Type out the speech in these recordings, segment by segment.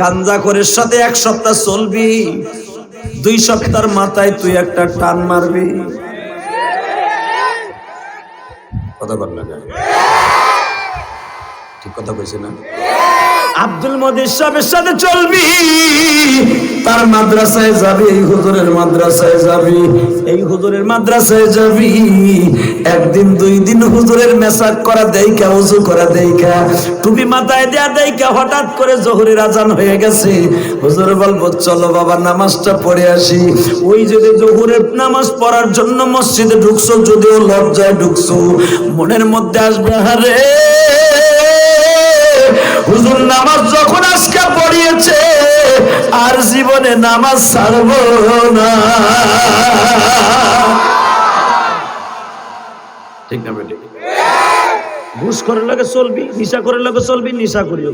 গাঞ্জা করে সাথে এক সপ্তাহ চলবি, দুই সপ্তাহের মাথায় তুই একটা টান মারবি। কথা বল না ঠিক কথা কইছে না? আব্দুল মদির সাহেবের সাথে চলবি। তার মাদ্রাসায় যাবি, এই হুজুরের মাদ্রাসায় যাবি, এই হুজুরের মাদ্রাসায় যাবি। একদিন, দুই দিন হুজুরের মেসাক করা দেইকা উজু করা দেইকা টুপি মাথায় দেয়া দেইকা হঠাৎ করে জোহরের আজান হয়ে গেছে। হুজুর বলব, চলো বাবা, নামাজটা পড়ে আসি। ওই যদি জোহরের নামাজ পড়ার জন্য মসজিদে ঢুকছো, যদিও লজ্জায় ঢুকছো, মনের মধ্যে আসবে হারে হুজুর নামাজ যখন আজকে পড়িয়েছে আর জীবনে নামাজ ছাড়ব না। ঠিক না ঘুষ করে লাগে চলবি নিশা করে লাগে চলবি নিশা করিও।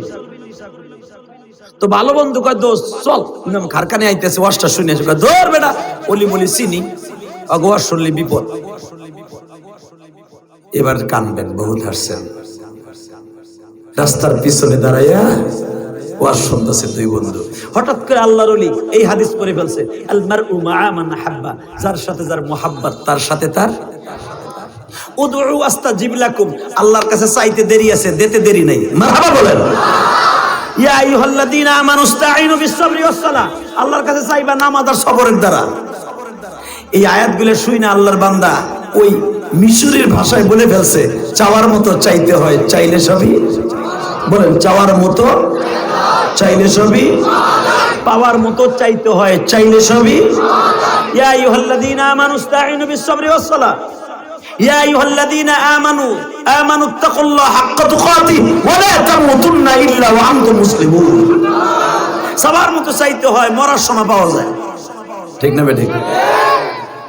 তো ভালো বন্ধু কয় দোস্ত চল। নাম খারখানে আইতেছে ওয়াশটা শুনে আসে। কয়, ধর বেটা অলি মলি চিনি। অগোয়ার শুনলি বিপদ। এবার কানবেন বহুত হাসছেন। রাস্তার পিছনে দাঁড়াইয়া ওয়াজ সাথে যার সাথে তার আল্লাহর কাছে চাইবা সবরের দ্বারা। এই শুই না আল্লাহর বান্দা, ওই মিশরের ভাষায় বলে ফেলছে, চাওয়ার মতো চাইতে হয়, চাইলে সবই বলেন, চাওয়ার মতো চাইলে সবই, পাওয়ার মতো চাইতে হয়, চাইলে সবই। ইয়া আইয়ুহাল্লাযীনা আমানু ইসতাঈনু বিস-সাবরি ওয়াস-সালাহ। ইয়া আইয়ুহাল্লাযীনা আমানু আমানু তাকুল্লাহ হাক্কা তুকাতিহি ওয়া লা তামুতুন্না ইল্লা ওয়া আনতুম মুসলিমুন। সবার মতো চাইতে হয়, মরার পাওয়া যায়। ঠিক না বেঠিক?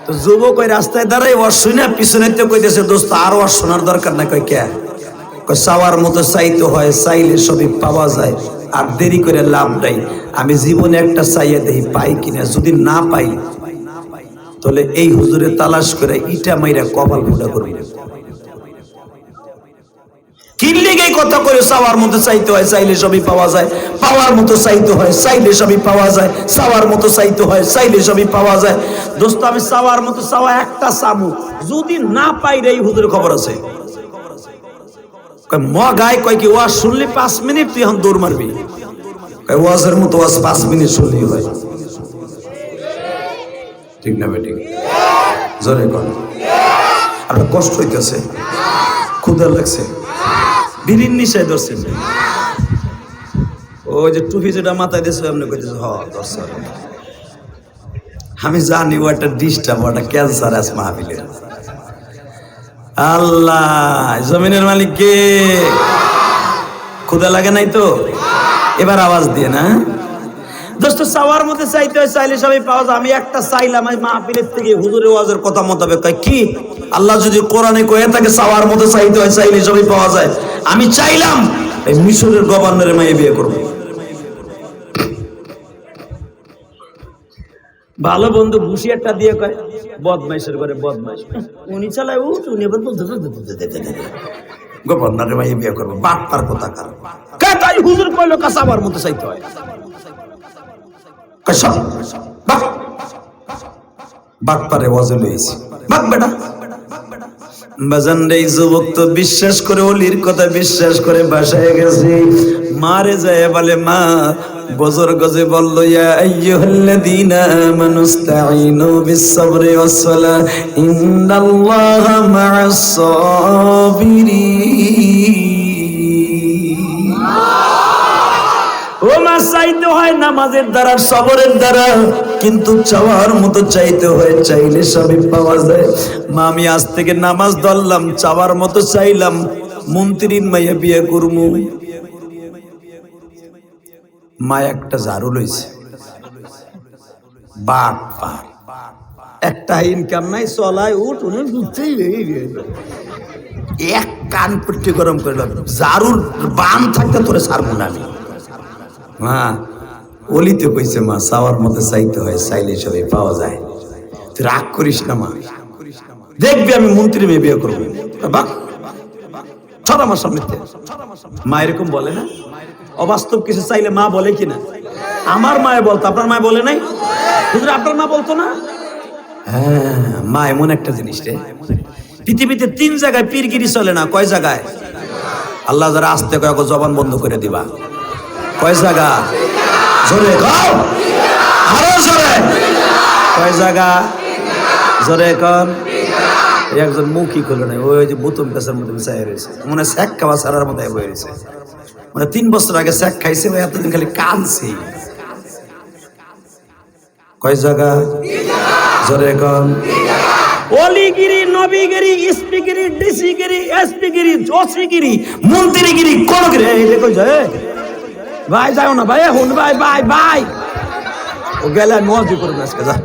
তো যুবক ওই রাস্তায় দাঁড়াই ওয়ার শুনে পিছনে তো কইতেছে, দোস্ত, আর ওয়ার শোনার দরকার না কই কে? চাওয়ার মতো চাইতে হয়, চাইলে সবই পাওয়া যায়। আর দেরি করে লাভ নাই। আমি জীবনে একটা চাইয়ে দেই পাই কিনা? যদি না পাই, তাহলে এই হুজুরে তালাশ করে ইটা মাইরা কপাল ফুটা করবি। পাওয়ার মতো চাইতে হয় পাওয়া যায়। মতো চাইতে হয় পাওয়া যায়। দোস্ত, আমি মতো চাওয়া একটা চামু যদি না পাই রে, এই হুজুরের খবর আছে। গায় কয় কি, ওয়াজ শুনলি পাঁচ মিনিট তুই এখন দৌড় মারবি? ওয়াজের মতো ওয়াজ পাঁচ মিনিট শুনলেই হয়। ঠিক না বেটি জোরে কর আপনার কষ্ট হইতেছে। ক্ষুদা লাগছে। বিড়ির নিশায় ধরছেন। ওই যে টুপি যেটা মাথায় দিয়েছে, আপনি কইতেছে হ, ধরছে। আমি জানি ও একটা ডিস্টার্ব, ও একটা ক্যান্সার আছে আল্লাহ, জমিনের মালিক কে? ক্ষুদা লাগে নাই তো? এবার আওয়াজ দিয়ে না? দোস্ত, চাওয়ার মধ্যে চাইতে হয়, চাইলে সবই পাওয়া যায়। আমি একটা চাইলাম এই মাহফিলের থেকে হুজুরের ওয়াজের কথা মোতাবেক কয়, কি? আল্লাহ যদি কোরআনে কয়ে থাকে, চাওয়ার মতো চাইতে হয়, চাইলে সবই পাওয়া যায়। আমি চাইলাম, এই মিশরের গভর্নরের মায়ে বিয়ে করব। ভালো বন্ধু ঘুষি একটা দিয়ে কয়, বদমাইশের করে বদমাইশ। উনি চালায়, উঠ, উনি গভর্নরের মায়ে বিয়ে করব বাপ তার কথা কার? তাই হুজুর কইলো কাঁচাবার মতো চাইতে হয়? বাপ পারে ওয়াজে লইছি বাপ বেটা। বাজান রে যুবক তো বিশ্বাস করে, অলির কথা বিশ্বাস করে, বাসায় গেছে। মারে যায় বলে, মা বজর গজে বলল ইয়া ও মা, চাইতে হয় নামাজের দ্বারা, সবরের দ্বারা, কিন্তু চাওয়ার মতো চাইতে হয়, চাইলে সবই পাওয়া যায়। মা, আমি আজ থেকে নামাজ ধরলাম, চাওয়ার মতো চাইলাম, মন্ত্রীর মাইয়া বিয়ে করব মা একটা ঝাড়ু লইছে। বাট পার একটা ইনকাম নাই, চলায় উঠ, উনি বুঝতেই এক কান পট্টি গরম করে জারুর বাম থাকতে তোরে ছাড়বো না আমি। মা, অলিতে কইছে মা, চাওয়ার মতো চাইতে হয়, চাইলে সবই পাওয়া যায়। তুই রাগ করিস না মা। দেখবি আমি মন্ত্রী মেয়ে বিয়ে করব। বাক ছড় আমার। মা এরকম বলে না? অবাস্তব কিছু চাইলে মা বলে কিনা? আমার মায়ে বলতো, আপনার মায়ে বলে নাই? আপনার মা বলতো না? হ্যাঁ মা এমন একটা জিনিস রে। পৃথিবীতে তিন জায়গায় পীরগিরি চলে না, কয় জায়গায়? আল্লাহ যারা আসতে কয়, ওকে জবান বন্ধ করে দিবা। কয় জায়গা? জোরে আরও জোরে। কয় জায়গা? জোরে কন। একজন মুখই খুলে নাই, ওই যে বুতুম পেশার মধ্যে চাই রয়েছে। মনে স্যাক খাওয়া সারার মতো বয়ে রয়েছে। মানে তিন বছর আগে স্যাক খাইছে ভাই এতদিন খালি কানছি কয় জায়গা? জোরে কন। অলিগিরি, নবীগিরি ইসপিগিরি ডিসিগিরি, এসপিগিরি, জসিগিরি, মন্ত্রীগিরি কোন গিরি এই দেখো যে ভাই, যাও না, ভাই হুন ভাই ভাই ভাই। ও গেলে মজি করবে আজকে, যা।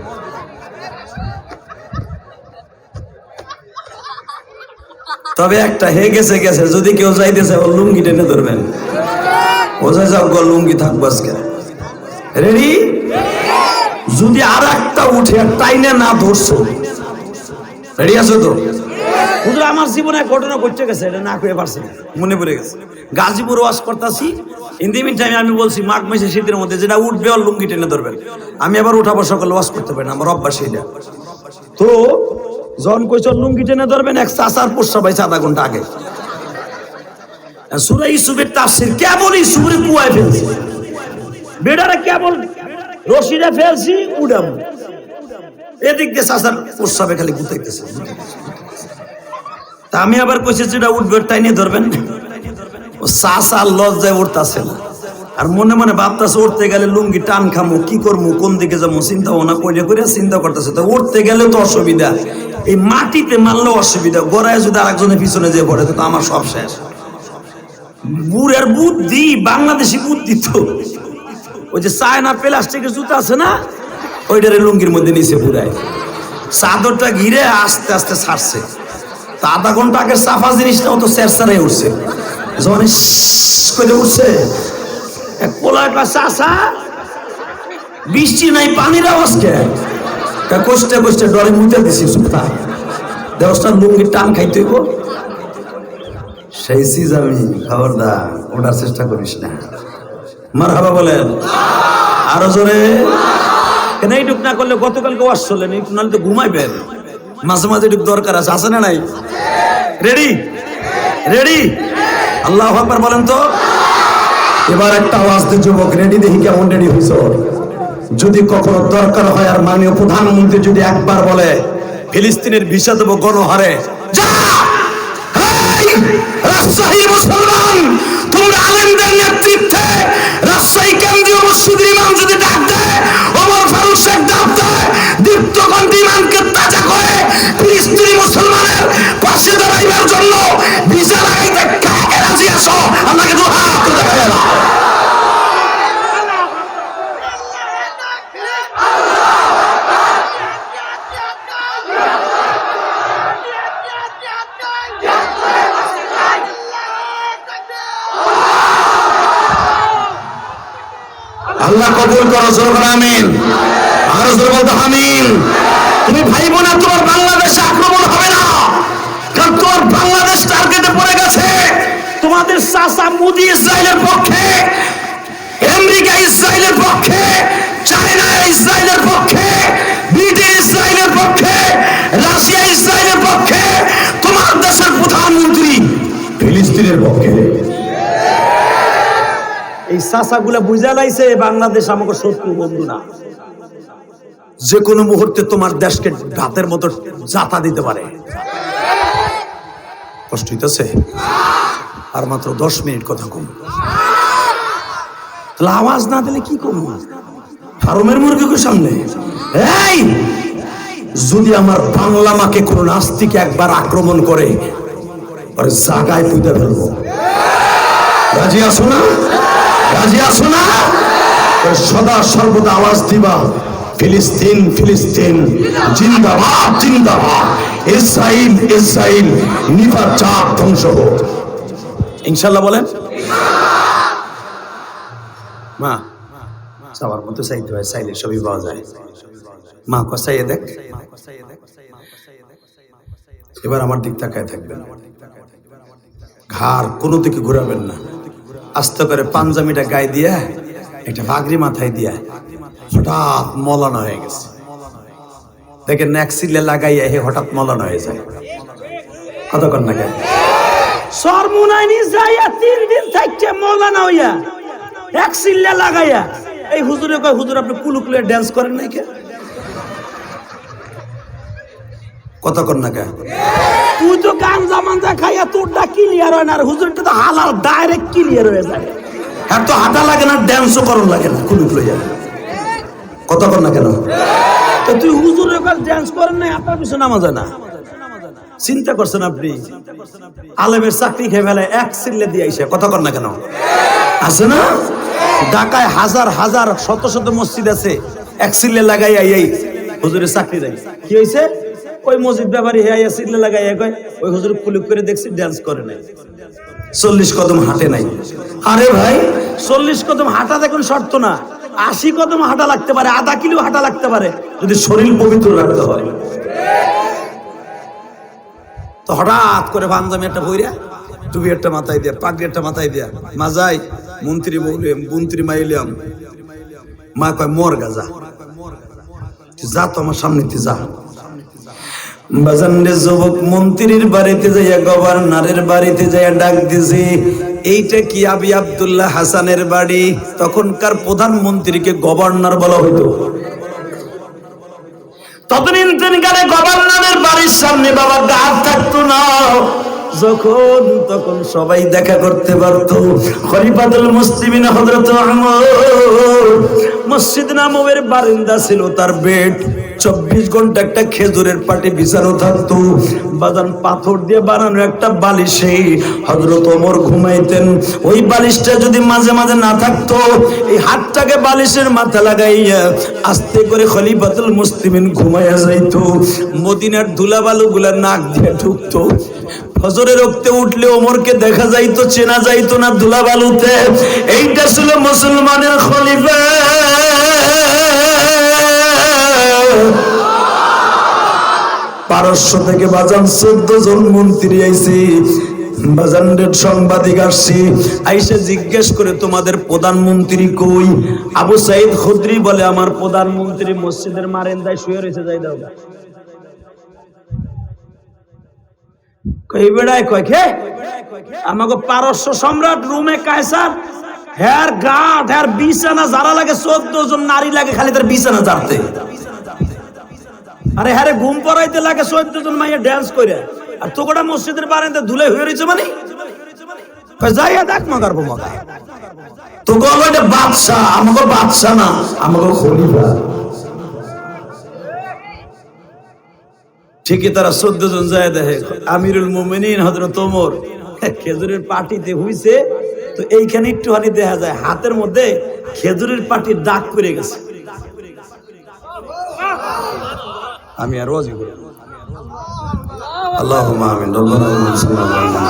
তবে একটা হে গেছে গেছে, যদি কেউ যাইতেছে ও লুঙ্গি টেনে ধরবেন। বোঝা যাও গো লুঙ্গি থাকব আজকে রেডি যদি আর একটা উঠে টাইনে না ধরছো। রেডি আছো তো? হুজুর আমার জীবনে ঘটনা ঘটে গেছে এটা না কয়ে পারছি। মনে পড়ে গেছে। গাজীপুর ওয়াশ করতেছি। ইন দি টাইমে আমি বলছি মাঘ মাসে শীতের মধ্যে যেটা উঠবে আর লুঙ্গি টেনে ধরবেন। আমি আবার উঠাবো সকাল ওয়াশ করতে পারি না আমার অভ্যাস এটা তো জন কইছর লুঙ্গি টেনে ধরবেন এক চাচার পোষা পাইছে আধা ঘণ্টা আগে। সুরা ইসুফের তাফসির কেবল ইসুফের কুয়ায় ফেলছি। বেডারে কেবল রশিদে ফেলছি উড়াবো এদিক দিয়ে চাচার প্রস্রাবে খালি গুতাইতেছে তা আমি আবার কইছি, যেটা উঠবে তাই নিয়ে ধরবেন। ও চাচা লজ্জায় উঠতাছে না। আর মনে মনে ভাবতাছে উঠতে গেলে লুঙ্গি টান খামো, কি করব কোন দিকে যাব, চিন্তা ভাবনা করে করে চিন্তা করতেছে। তো উঠতে গেলে তো অসুবিধা। এই মাটিতে মারলেও অসুবিধা, গড়ায় যদি আরেকজনের পিছনে যে পড়ে, তো আমার সব শেষ। বুড়ের বুদ্ধি বাংলাদেশি বুদ্ধি তো। ওই যে চায়না প্লাস্টিকের জুতা আছে না, ওইটারে লুঙ্গির মধ্যে নিচে পুরায়। চাদরটা ঘিরে আস্তে আস্তে ছাড়ছে। তা আধা ঘণ্টা আগে সাফা জিনিসটা অত চেরচারাই উঠছে। যখন করে উঠছে পোলা একটা চাষা বৃষ্টি নাই, পানির আওয়াজ কে তা কষ্টে কষ্টে ডরে মুতে দিছি, সুতা। দেবস্থান লুঙ্গির টান খাইতে সেই চিজ আমি খবরদার ওঠার চেষ্টা করিস না। মার হাবা বলেন। আরও জোরে। কেন এইটুক না করলে গতকালকে ওয়াশ চলেন একটু নাহলে তো ঘুমাইবেন মাঝে মাঝে একটু দরকার আছে আছে না নাই? রেডি রেডি আল্লাহ আকবার বলেন তো। এবার একটা আওয়াজ দিয়ে যুবক রেডি দেখি কেমন রেডি হইছ যদি কখনো দরকার হয় আর মাননীয় প্রধানমন্ত্রী যদি একবার বলে, ফিলিস্তিনের ভিসা দেবো গণহারে। রাজশাহী মুসলমান। তোমরা আলেমদের নেতৃত্বে রাজশাহী কেন্দ্রীয় মসজিদের ইমাম যদি ডাক দেয়, ওমর ফারুক শেখ ডাক দেয়, দীপ্তকণ্ঠ ইমামকে তাজা করে ফিলিস্তিনি মুসলমানের পাশে দাঁড়াইবার জন্য ভিসা লাগাইতে কাকে রাজি আসো আমাকে দু হাত তুলে দেখা আল্লাহ কবুল করো, জোর আমিন। আরও জোর বলতে আমিন। তুমি ভাই বোনা তোমার বাংলাদেশে আক্রমণ হবে না। কারণ তোমার বাংলাদেশ টার্গেটে পড়ে গেছে। তোমাদের চাষা মুদি ইসরায়েলের পক্ষে, আমেরিকা ইসরায়েলের পক্ষে, চায়না ইসরায়েলের পক্ষে, ব্রিটেন ইসরায়েলের পক্ষে, রাশিয়া ইসরায়েলের পক্ষে, তোমার দেশের প্রধানমন্ত্রী ফিলিস্তিনের পক্ষে। এই চাষাগুলা বুঝা লাইছে বাংলাদেশ আমাকে শত্রু বন্ধু না। যে কোনো মুহূর্তে তোমার দেশকে ভাতের মতো জাতা দিতে পারে। কষ্ট হইতেছে? আর মাত্র দশ মিনিট কথা কম। তাহলে আওয়াজ না দিলে কি করব? ফার্মের মুরগিকে সামনে? এই! যদি আমার বাংলা মাকে কোনো নাস্তিকে একবার আক্রমণ করে জাগায় পুঁতে ফেলব। রাজি আছো না? রাজি আছো না? সদা সর্বদা আওয়াজ দিবা, ফিলিস্তিন ফিলিস্তিন, জিন্দাবাদ জিন্দাবাদ। ইসরাইল ইসরাইল চাপ ধ্বংস হোক। ইনশাল্লাহ বলেন। মা, সবার মতো হয় সবই পাওয়া যায়। মা কষাইয়ে দেখ। এবার আমার দিক তাকায় থাকবেন। ঘাড় কোনো দিকে ঘুরাবেন না। আস্তে করে পাঞ্জামিটা গায়ে দিয়ে, একটা পাগড়ি মাথায় দিয়া হঠাৎ মলানো হয়ে গেছে। দেখেন ন্যাক্সিলে লাগাইয়া হে হঠাৎ মলানো হয়ে যায়। কতক্ষণ না কেন? সরমুনাইনি যাইয়া তিন দিন থাকছে মলানা হইয়া, এক সিল্লা লাগাইয়া। এই হুজুরে কয়, হুজুর, আপনি কুলুকুলে ড্যান্স করেন নাই কে? কতক্ষণ না কেন তুই তো গান জামানজা খাইয়া তোরটা ক্লিয়ার হয় না আর হুজুরটা তো হালাল ডাইরেক্ট ক্লিয়ার হয়ে যায়। আর তো হাঁটা লাগে না ড্যান্সও করন লাগে না কুলুক লইয়া কতক্ষণ না কেন? তো তুই হুজুর এবার ড্যান্স করেন নাই আপনার পিছনে নামাজ হয় না? চিন্তা করছেন আপনি? আলেমের চাকরি খেয়ে ফেলায় এক সিল্লে দিয়ে আইসে কতক্ষণ না কেন? আছে না? ঢাকায় হাজার হাজার শত শত মসজিদ আছে এক সিল্লে লাগাই এই হুজুরের চাকরি দেয়। কি হয়েছে ওই মসজিদ ব্যাপারী হে আইয়া সিল্লে লাগাই কয়, ওই হুজুর কুলুক করে দেখছি ড্যান্স করে নাই। চল্লিশ কদম হাঁটে নাই। আরে ভাই, চল্লিশ কদম হাঁটা দেখুন শর্ত না। আশি কদম হাঁটা লাগতে পারে, আধা কিলো হাঁটা লাগতে পারে, যদি শরীর পবিত্র রাখতে হয়। তো হঠাৎ করে পাঞ্জামি একটা বইরা, টুপি একটা মাথায় দিয়া, পাগড়ি একটা মাথায় দিয়া, মা মাজাই মন্ত্রী বৌলিয়াম মন্ত্রী মাইলিয়াম মা কয়, মর গাজা। যা তো আমার সামনে যা। বাজানরে যুবক মন্ত্রীর বাড়িতে যাইয়া গভর্নরের বাড়িতে যাইয়া ডাক দিছি, এইটা কি আবি আব্দুল্লাহ হাসানের বাড়ি? তখনকার প্রধানমন্ত্রীকে গভর্নর বলা হইতো। ততদিন গভর্নরের বাড়ির সামনে বাবা গাছ থাকতো না। যখন তখন সবাই দেখা করতে পারতো। খলিফাতুল মুসলিমিন হযরত ওমর মসজিদ নামবের বারিন্দা ছিল তার বেড। চব্বিশ ঘণ্টা একটা খেজুরের পাটি বিছানো থাকতো। বাদান পাথর দিয়ে বানানো একটা বালিশে হজরত ওমর ঘুমাইতেন। ওই বালিশটা যদি মাঝে মাঝে না থাকতো, এই হাতটাকে বালিশের মাথা লাগাইয়া আস্তে করে খলিফাতুল মুসলিমিন ঘুমাইয়া যাইতো। মদিনার ধুলাবালু গুলা নাক দিয়ে ঢুকতো। ফজরে রক্তে উঠলে ওমরকে দেখা যাইতো, চেনা যাইতো না ধুলাবালুতে। এইটা ছিল মুসলমানের খলিফা। পারস্য থেকে বাজান চোদ্দ জন মন্ত্রী আইসে জিজ্ঞেস করে, তোমাদের প্রধানমন্ত্রী কই? আবু সাইদ খুদ্রি বলে, আমার প্রধানমন্ত্রী মসজিদের মারেন্দায় শুয়ে রয়েছে, যাই দাও কই বেড়ায় কয়, খে? আমাকে পারস্য সম্রাট রুমে কায়সার হ্যার গাঠ হ্যার বিছানা যারা লাগে, চোদ্দ জন নারী লাগে, খালি তার বিছানা জারতে আরে হ্যারে ঘুম পড়াইতে লাগে চোদ্দ জন মাইয়া ড্যান্স করে আর তোকটা মসজিদের বারান্দা ধুলে হয়ে রয়েছে মানে? যাইয়া দেখ মগার এটা বাদশাহ আমাকে বাদশাহ না আমাকে খলিফা। ঠিকই তারা চোদ্দ জন যায় দেখে, আমিরুল মোমিনিন হজরত ওমর। খেজুরের পাটিতে হইছে, তো এইখানে একটুখানি দেখা যায়, হাতের মধ্যে খেজুরের পাটির দাগ পড়ে গেছে। আমি আর রোজই করি اللهم آمين ربنا انصرنا على من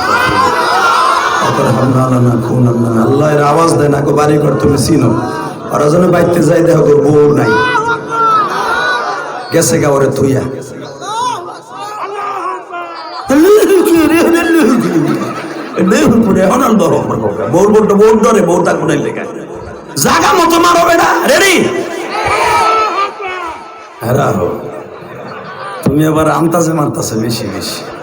অতরহামনা লানা কুনান্না আল্লাহ এর আওয়াজ দেয় না গো বাড়ি ঘর তুমি চিনো আর জন্য বাইতে যাই দেখো গো বউ নাই গেছে গা ওরে থুইয়া বউর বউটা বউর ডরে বউ থাকবো না লেখা জাগা মতো মারো বেটা রেডি হ্যাঁ তুমি আবার আন্তাজে মারতাছে বেশি বেশি।